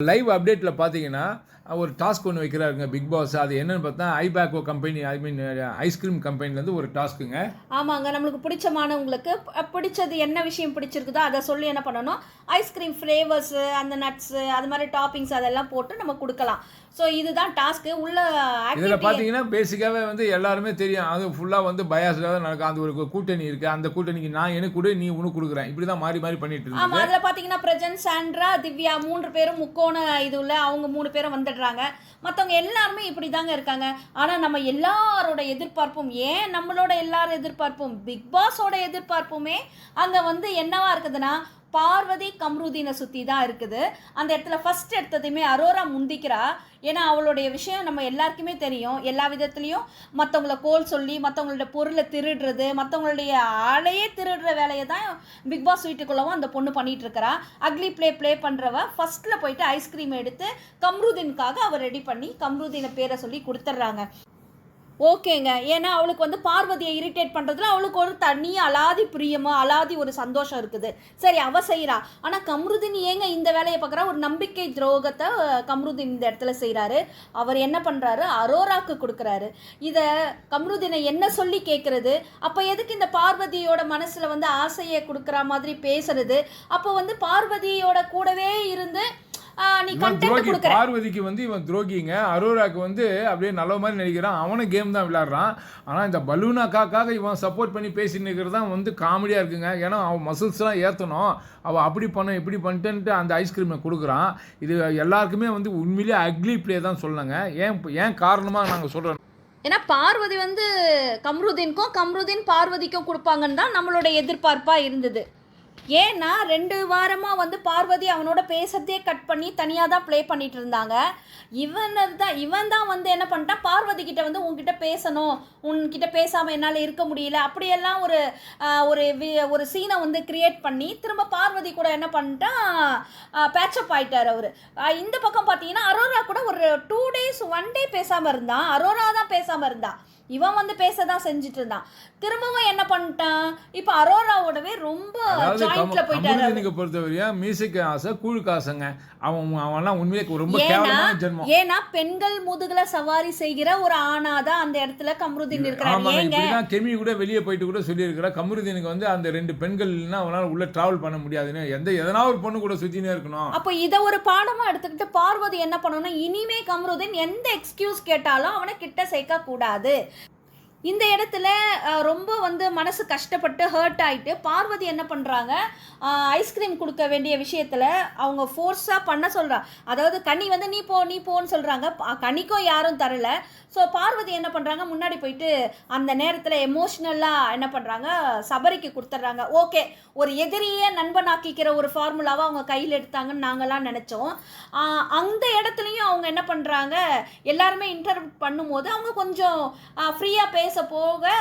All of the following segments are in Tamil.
லைவ் அப்டேட்டில் பார்த்தீங்கன்னா ஒரு டாஸ்க் ஒன்று வைக்கிறாருங்க பிக் பாஸ் அது என்னன்னு பார்த்தா Ibaco company I mean ice cream கம்பெனிலேருந்து ஒரு டாஸ்க்குங்க. ஆமாங்க நம்மளுக்கு பிடிச்சமானவங்களுக்கு பிடிச்சது என்ன விஷயம் பிடிச்சிருக்குதோ அதை சொல்லி என்ன பண்ணணும்? ஐஸ்கிரீம் ஃப்ளேவர்ஸு அந்த நட்ஸு அது மாதிரி டாப்பிங்ஸ் அதெல்லாம் போட்டு நம்ம கொடுக்கலாம். ஸோ இதுதான் டாஸ்க்கு உள்ள இதில் பார்த்தீங்கன்னா பேசிக்காகவே வந்து எல்லாருமே தெரியும். அது ஃபுல்லாக வந்து பயாஸில் தான் நடக்கும். அந்த ஒரு கூட்டணி இருக்குது அந்த கூட்டணிக்கு நான் எனக்கு கொடு நீ உனக்கு கொடுக்குறேன். இப்படி தான் மாறி மாறி பண்ணிட்டு ஆமா இருந்தது. அதுல பாத்தீங்கன்னா பிரஜன் சாண்ட்ரா திவ்யா மூன்று பேரும் முக்கோண இது உள்ள அவங்க மூணு பேரும் வந்துடுறாங்க மற்றவங்க எல்லாருமே இப்படி தாங்க இருக்காங்க. ஆனால் நம்ம எல்லாரோட எதிர்பார்ப்பும் ஏன் நம்மளோட எல்லார் எதிர்பார்ப்பும் பிக் பாஸோட எதிர்பார்ப்புமே அங்கே வந்து என்னவா இருக்குதுன்னா பார்வதி கம்ருதீனை சுற்றி தான் இருக்குது. அந்த இடத்துல ஃபர்ஸ்ட் எடுத்ததையுமே அரோரா முந்திக்கிறா. ஏன்னா அவளுடைய விஷயம் நம்ம எல்லாருக்குமே தெரியும். எல்லா விதத்துலேயும் மற்றவங்கள கோல் சொல்லி மற்றவங்களோட பொருளை திருடுறது மற்றவங்களுடைய ஆளையே திருடுற வேலையை தான் பிக் பாஸ் வீட்டுக்குள்ளவும் அந்த பொண்ணு பண்ணிகிட்ருக்கிறா அக்லி ப்ளே ப்ளே பண்ணுறவ ஃபர்ஸ்ட்டில் போயிட்டு ஐஸ்கிரீம் எடுத்து கம்ருதீனுக்காக அவர் ரெடி பண்ணி கம்ருதீனை பேரை சொல்லி கொடுத்துட்றாங்க. ஓகேங்க. ஏன்னா அவளுக்கு வந்து பார்வதியை இரிட்டேட் பண்ணுறதுல அவளுக்கு ஒரு தனி அலாதி பிரியமோ அலாதி ஒரு சந்தோஷம் இருக்குது. சரி அவ செய்கிறா ஆனால் கம்ருதீன் ஏங்க இந்த வேலையை பார்க்குறா? ஒரு நம்பிக்கை துரோகத்தை கம்ருதின் கம்ருதீன் இந்த இடத்துல செய்கிறாரு அவர் என்ன பண்ணுறாரு அரோராக்கு கொடுக்குறாரு. இதை கம்ருதீனை என்ன சொல்லி கேட்குறது அப்போ எதுக்கு இந்த பார்வதியோட மனசில் வந்து ஆசையை கொடுக்குற மாதிரி பேசுறது? அப்போ வந்து பார்வதியோட கூடவே இருந்து நீ கண்டென்ட் கொடுக்குற. பார்வதிக்கு வந்து இவன் துரோகிங்க. அரோராக்கு வந்து அப்படியே நல்ல மாதிரி நடிக்கிறான். அவனும் கேம் தான் விளையாடுறான். ஆனால் இந்த பலூனா காக்காக இவன் சப்போர்ட் பண்ணி பேசின்னு இருக்கிறது தான் வந்து காமெடியாக இருக்குங்க. ஏன்னா அவன் மசில்ஸ்லாம் ஏற்றணும் அவள் அப்படி பண்ண இப்படி பண்ணிட்டு அந்த ஐஸ்கிரீமை கொடுக்குறான். இது எல்லாருக்குமே வந்து உண்மையிலேயே அக்லி ப்ளே தான் சொல்லணுங்க. ஏன் ஏன் காரணமாக நாங்கள் சொல்கிறோம் ஏன்னா பார்வதி வந்து கம்ருதீனுக்கும் கம்ருதீன் பார்வதிக்கும் கொடுப்பாங்கன்னு தான் நம்மளோட எதிர்பார்ப்பாக இருந்தது. ஏன்னா ரெண்டு வாரமாக வந்து பார்வதி அவனோட பேசுறதே கட் பண்ணி தனியாக தான் ப்ளே பண்ணிட்டு இருந்தாங்க. இவன் தான் இவன் தான் வந்து என்ன பண்ணிட்டான் பார்வதி கிட்ட வந்து உன்கிட்ட பேசணும். உன்கிட்ட பேசாமல் என்னால் இருக்க முடியல. அப்படியெல்லாம் ஒரு ஒரு வி- ஒரு சீனை வந்து கிரியேட் பண்ணி திரும்ப பார்வதி கூட என்ன பண்ணிட்டான் பேச்சப் ஆயிட்டார் அவர். இந்த பக்கம் பார்த்தீங்கன்னா அரோரா கூட ஒரு டூ டேஸ் ஒன் டே பேசாமல் இருந்தான். அரோரா தான் பேசாமல் இருந்தான். இவன் வந்து பேச தான் செஞ்சுட்டு இருந்தான் திரும்பவும் என்ன பண்ணிட்டான்? இப்போ அரோராவோடவே ரொம்ப ஜாயிண்ட்ல போயிட்டாரு அவரு. கமருதீனுக்கு பொறுத்தவரையும் மியூசிக் ஆசை கூழுக்கு ஆசைங்க அவன் அவன்லாம் உண்மையிலே ரொம்ப ஏன்னா கேவலமான ஜென்மம். ஏன்னா பெண்கள் முதுகுல சவாரி செய்கிற ஒரு ஆணாதான் அந்த இடத்துல கம்ருதீன் இருக்கிறார். ஏங்க? கெமி கூட வெளியே போயிட்டு கூட சொல்லியிருக்கிறா. கமருதீனுக்கு வந்து அந்த ரெண்டு பெண்கள் இல்லைன்னா அவனால உள்ள டிராவல் பண்ண முடியாதுன்னு எந்த எதனா ஒரு பொண்ணு கூட சுத்தினே இருக்கணும். அப்போ இதை ஒரு பாடமா எடுத்துக்கிட்டு பார்வதி என்ன பண்ணணும் இனிமே கம்ருதீன் எந்த எக்ஸ்கியூஸ் கேட்டாலும் அவனை கிட்ட சேர்க்க கூடாது இந்த இடத்துல ரொம்ப வந்து மனசு கஷ்டப்பட்டு ஹர்ட் ஆகிட்டு பார்வதி என்ன பண்ணுறாங்க ஐஸ்கிரீம் கொடுக்க வேண்டிய விஷயத்தில் அவங்க ஃபோர்ஸாக பண்ண சொல்கிறா அதாவது கனி வந்து நீ போ நீ போன்னு சொல்கிறாங்க கனிக்கும் யாரும் தரல. ஸோ பார்வதி என்ன பண்ணுறாங்க முன்னாடி போயிட்டு அந்த நேரத்தில் எமோஷ்னலாக என்ன பண்ணுறாங்க சபரிக்கு கொடுத்துட்றாங்க ஓகே ஒரு எதிரியே நண்பனாக்கிக்கிற ஒரு ஃபார்முலாவை அவங்க கையில் எடுத்தாங்கன்னு நாங்களாம் நினச்சோம். அந்த இடத்துலையும் அவங்க என்ன பண்ணுறாங்க எல்லாருமே இன்டர்வியூ பண்ணும்போது அவங்க கொஞ்சம் ஃப்ரீயாக பேச போக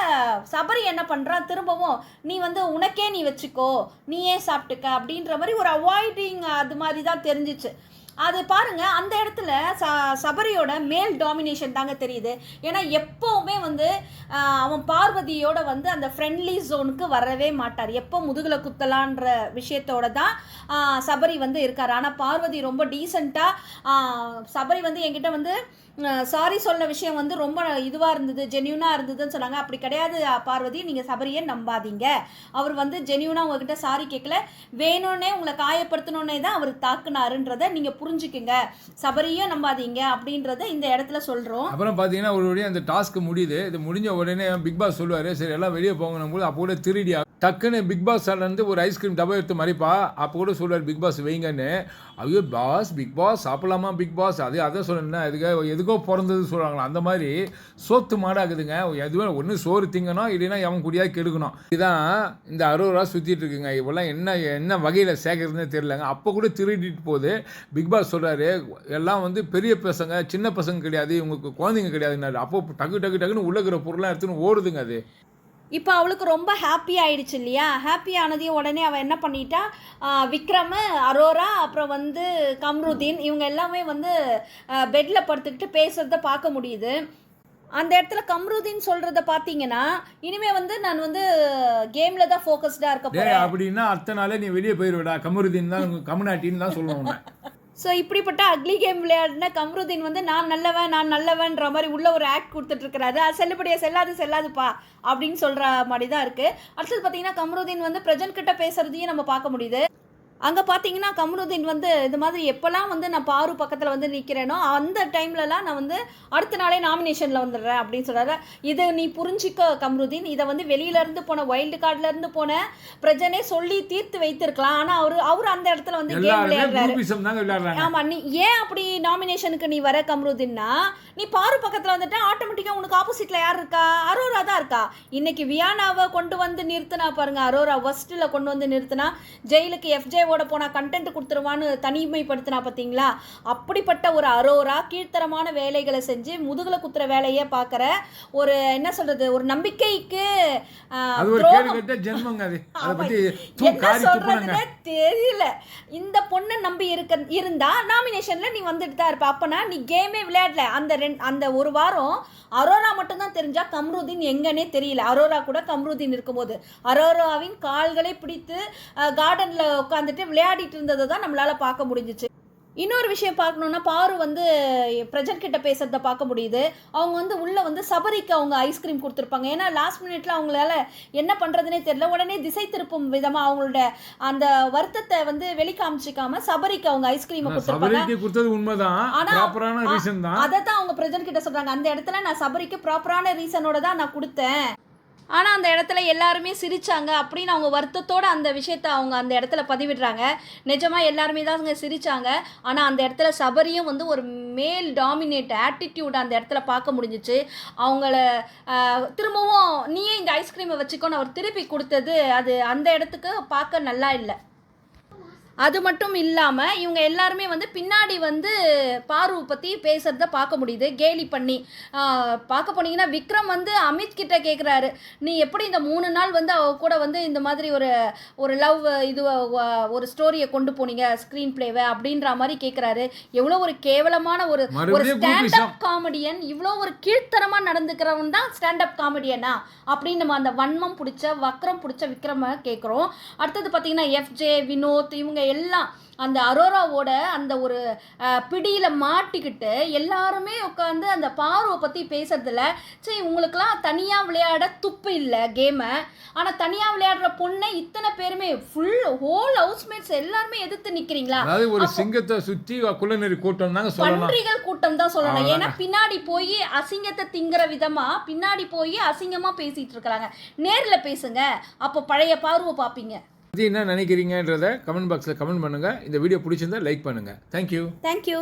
சபரி என்ன பண்ணுறான் திரும்பவும் நீ வந்து உனக்கே நீ வச்சுக்கோ. நீயே சாப்பிட்டுக்க. அப்படின்ற மாதிரி ஒரு அவாய்டிங் அது மாதிரி தான் தெரிஞ்சிச்சு. அது பாருங்க அந்த இடத்துல ச சபரியோட மேல் டாமினேஷன் தாங்க தெரியுது. ஏன்னா எப்போ எப்போவுமே வந்து அவன் பார்வதியோட வந்து அந்த ஃப்ரெண்ட்லி ஜோனுக்கு வரவே மாட்டார். எப்போ முதுகில் குத்தலான்ற விஷயத்தோட தான் சபரி வந்து இருக்கார். ஆனால் பார்வதி ரொம்ப டீசெண்டாக சபரி வந்து என்கிட்ட வந்து சாரி சொன்ன விஷயம் வந்து ரொம்ப இதுவாக இருந்தது ஜென்யூனாக இருந்ததுன்னு சொன்னாங்க. அப்படி கிடையாது பார்வதி. நீங்கள் சபரியை நம்பாதீங்க. அவர் வந்து ஜென்யூனாக உங்ககிட்ட சாரி கேட்கல வேணும்னே உங்களை காயப்படுத்தணுன்னே தான் அவர் தாக்குனாருன்றதை நீங்கள் புரிஞ்சுக்குங்க. சபரியும் நம்பாதீங்க அப்படின்றத இந்த இடத்துல சொல்கிறோம் அப்புறம் பார்த்தீங்கன்னா ஒரு அந்த அந்த டாஸ்க் முடியுது. இது முடிஞ்ச உடனே பிக் பாஸ் சொல்லுவார் சரி எல்லாம் வெளியே போங்கணும் போது அப்போ கூட திருடியா டக்குன்னு பிக் பாஸ் இருந்து ஒரு ஐஸ்கிரீம் டப்பா எடுத்து மறைப்பா. அப்போ கூட சொல்லுவார் பிக் பாஸ் வைங்கன்னு. ஐயோ பாஸ் பிக் பாஸ் சாப்பிடலாமா பிக் பாஸ்? அது அதை சொல்லணும்னா எதுக்கோ எதுக்கோ பிறந்தது சொல்கிறாங்களா அந்த மாதிரி சோத்து மாடாக்குதுங்க எதுவும் ஒன்று சோறு திங்கணும் இல்லைன்னா எவன் குடியாக கெடுக்கணும். இதுதான் இந்த அறுபது ரூபா சுற்றிட்டு இருக்குங்க. இவெல்லாம் என்ன என்ன வகையில் சேர்க்கறதுனே தெரியலங்க. அப்போ கூட திருடிட்டு போகுது. பிக் பாஸ் சொல்கிறாரு எல்லாம் வந்து பெரிய பசங்க சின்ன பசங்க கிடையாது இவங்களுக்கு குழந்தைங்க கிடையாதுன்னாரு. அப்போ டக்கு டக்கு டக்குன்னு உள்ள இருக்கிற பொருளாக எடுத்துன்னு ஓடுதுங்க அது. இப்போ அவளுக்கு ரொம்ப ஹாப்பி ஆயிடுச்சு இல்லையா? ஹாப்பி ஆனதையும் உடனே அவள் என்ன பண்ணிட்டா? விக்ரம் அரோரா அப்புறம் வந்து கம்ருதீன் இவங்க எல்லாமே வந்து பெட்டில் படுத்துக்கிட்டு பேசுகிறத பார்க்க முடியுது. அந்த இடத்துல கம்ருதீன் சொல்கிறத பார்த்தீங்கன்னா இனிமே வந்து நான் வந்து கேமில் தான் ஃபோக்கஸ்டாக இருக்க அப்படின்னா அத்தனை நாளே நீ வெளியே போயிடுவிடா கமருதீன் தான் கம்நாட்டின்னு தான் சொல்லுவோம் உன்னை ஸோ இப்படிப்பட்ட அக்லி கேம் விளையாடின கம்ருதீன் வந்து நான் நல்லவன் நான் நல்லவன்ற மாதிரி உள்ள ஒரு ஆக்ட் கொடுத்துட்ருக்கிறாரு. அது செல்லுபடியாக செல்லாது செல்லாதுப்பா அப்படின்னு சொல்கிற மாதிரி தான் இருக்குது அடுத்தது பார்த்தீங்கன்னா கம்ருதீன் வந்து பிரஜன் கிட்ட பேசுகிறதையும் நம்ம பார்க்க முடியுது. அங்கே பார்த்தீங்கன்னா கம்ருதீன் வந்து இது மாதிரி எப்போல்லாம் வந்து நான் பாரு பக்கத்தில் வந்து நிற்கிறேனோ அந்த டைம்லலாம் நான் வந்து அடுத்த நாளே நாமினேஷனில் வந்துடுறேன் அப்படின்னு சொல்கிறாரு இதை நீ புரிஞ்சிக்க கம்ருதீன். இதை வந்து வெளியிலேருந்து போன வைல்டு கார்ட்லேருந்து போன பிரஜனே சொல்லி தீர்த்து வைத்திருக்கலாம். ஆனால் அவர் அவர் அந்த இடத்துல வந்து கேம் விளையாடுறாரு. குரூப்பிசம் தாங்க விளையாடுறாங்க. ஆமா நீ ஏன் அப்படி நாமினேஷனுக்கு நீ வர கம்ருதின்னா நீ பாரு பக்கத்துல வந்துட்டா ஆட்டோமேட்டிக்கா உனக்கு ஆப்போசிட்ல யார் இருக்கா? அரோரா தான் இருக்கா. இன்னைக்கு வியானாவை கொண்டு வந்து நிறுத்தினா பாருங்க அரோரா ஃபர்ஸ்ட்ல கொண்டு வந்து நிறுத்தினா ஜெயிலுக்கு எஃப்ஜேவோட போனா கண்டென்ட் கொடுத்துருவான்னு தனிமைப்படுத்தினா பாத்தீங்களா? அப்படிப்பட்ட ஒரு அரோரா கீழ்த்தரமான வேலைகளை செஞ்சு முதுகுல குத்துற வேலையை பார்க்குற ஒரு என்ன சொல்றது ஒரு நம்பிக்கைக்கு என்ன தெரியல. இந்த பொண்ணை நம்பி இருக்க இருந்தா நாமினேஷன்ல நீ வந்துட்டு தான் இருப்ப. அப்பனா நீ கேமே விளையாடல. அந்த ரெண்டு அந்த ஒரு வாரம் அரோரா மட்டும்தான் தெரிஞ்சா கம்ருதீன் எங்கன்னே தெரியல. அரோரா கூட கம்ருதீன் இருக்கும்போது. அரோராவின் கால்களை பிடித்து கார்டன்ல உட்காந்துட்டு விளையாடிட்டு இருந்ததை தான் நம்மளால பார்க்க முடிஞ்சிச்சு. இன்னொரு விஷயம் பார்க்கணுன்னா பாரு வந்து பிரஜன் கிட்ட பேசுறத பார்க்க முடியுது. அவங்க வந்து உள்ள வந்து சபரிக்கு அவங்க ஐஸ்கிரீம் கொடுத்துருப்பாங்க. ஏன்னா லாஸ்ட் மினிட்ல அவங்களால என்ன பண்றதுனே தெரியல. உடனே திசை திருப்பும் விதமா அவங்களோட அந்த வருத்தத்தை வந்து வெளிக்காமிச்சிக்காம சபரிக்கு அவங்க ஐஸ்கிரீமை கொடுத்துருப்பாங்க. உண்மைதான். ஆனா- ப்ராப்பரான ரீசன் தான். அதை தான் அவங்க பிரஜன் கிட்ட சொல்றாங்க. அந்த இடத்துல நான் சபரிக்கு ப்ராப்பரான ரீசனோட தான் நான் கொடுத்தேன். ஆனால் அந்த இடத்துல எல்லாருமே சிரித்தாங்க அப்படின்னு அவங்க வருத்தத்தோடு அந்த விஷயத்தை அவங்க அந்த இடத்துல பதிவிடுறாங்க. நிஜமாக எல்லாருமே தான் அங்கே சிரித்தாங்க ஆனால் அந்த இடத்துல சபரியும் வந்து ஒரு மேல் டாமினேட் ஆட்டிடியூட் அந்த இடத்துல பார்க்க முடிஞ்சிச்சு. அவங்கள திரும்பவும் நீயே இந்த ஐஸ்கிரீமை வச்சுக்கோன்னு அவர் திருப்பி கொடுத்தது அது அந்த இடத்துக்கு பார்க்க நல்லா இல்லை. அது மட்டும் இல்லாமல் இவங்க எல்லாருமே வந்து பின்னாடி வந்து பாரு பற்றி பேசுகிறத பார்க்க முடியுது. கேலி பண்ணி பார்க்க போனீங்கன்னா விக்ரம் வந்து அமித் கிட்ட கேட்குறாரு நீ எப்படி இந்த மூணு நாள் வந்து அவ கூட வந்து இந்த மாதிரி ஒரு ஒரு லவ் இது ஒரு ஸ்டோரியை கொண்டு போனீங்க ஸ்க்ரீன் பிளேவை அப்படின்ற மாதிரி கேட்குறாரு எவ்வளோ ஒரு கேவலமான ஒரு ஒரு மறுபடியும் ஸ்டாண்ட் groupism. அப் காமெடியன் இவ்வளோ ஒரு கீழ்த்தரமாக நடந்துக்கிறவன் தான் ஸ்டாண்ட் அப் காமெடியனா அப்படின்னு நம்ம அந்த வன்மம் பிடிச்ச வக்ரம் பிடிச்ச விக்ரம கேட்குறோம் அடுத்தது பார்த்தீங்கன்னா எஃப்ஜே வினோத் இவங்க எல்லாம் அந்த அரோராவோட அந்த ஒரு பிடியில் மாட்டிக்கிட்டு எல்லாருமே உட்காந்து அந்த பார்வை பற்றி பேசுறதுல சரி உங்களுக்குலாம் தனியாக விளையாட துப்பு இல்லை கேமை ஆனால் தனியாக விளையாடுற பொண்ணை இத்தனை பேருமே ஃபுல் ஹோல் ஹவுஸ்மேட்ஸ் எல்லாருமே எதிர்த்து நிற்கிறீங்களா அதாவது ஒரு சிங்கத்தை சுத்தி குள்ளநெறி கூட்டம் சொல்லணும். பன்றிகள் கூட்டம் தான் சொல்லணும். ஏன்னா பின்னாடி போய் அசிங்கத்தை திங்கிற விதமா பின்னாடி போய் அசிங்கமா பேசிட்டு இருக்கிறாங்க நேர்ல பேசுங்க. அப்போ பழைய பார்வை பாப்பீங்க பத்தி என்ன நினைக்கிறீங்கன்றத கமெண்ட் பாக்ஸில் கமெண்ட் பண்ணுங்கள் இந்த வீடியோ பிடிச்சிருந்தா லைக் பண்ணுங்கள் தேங்க்யூ தேங்க்யூ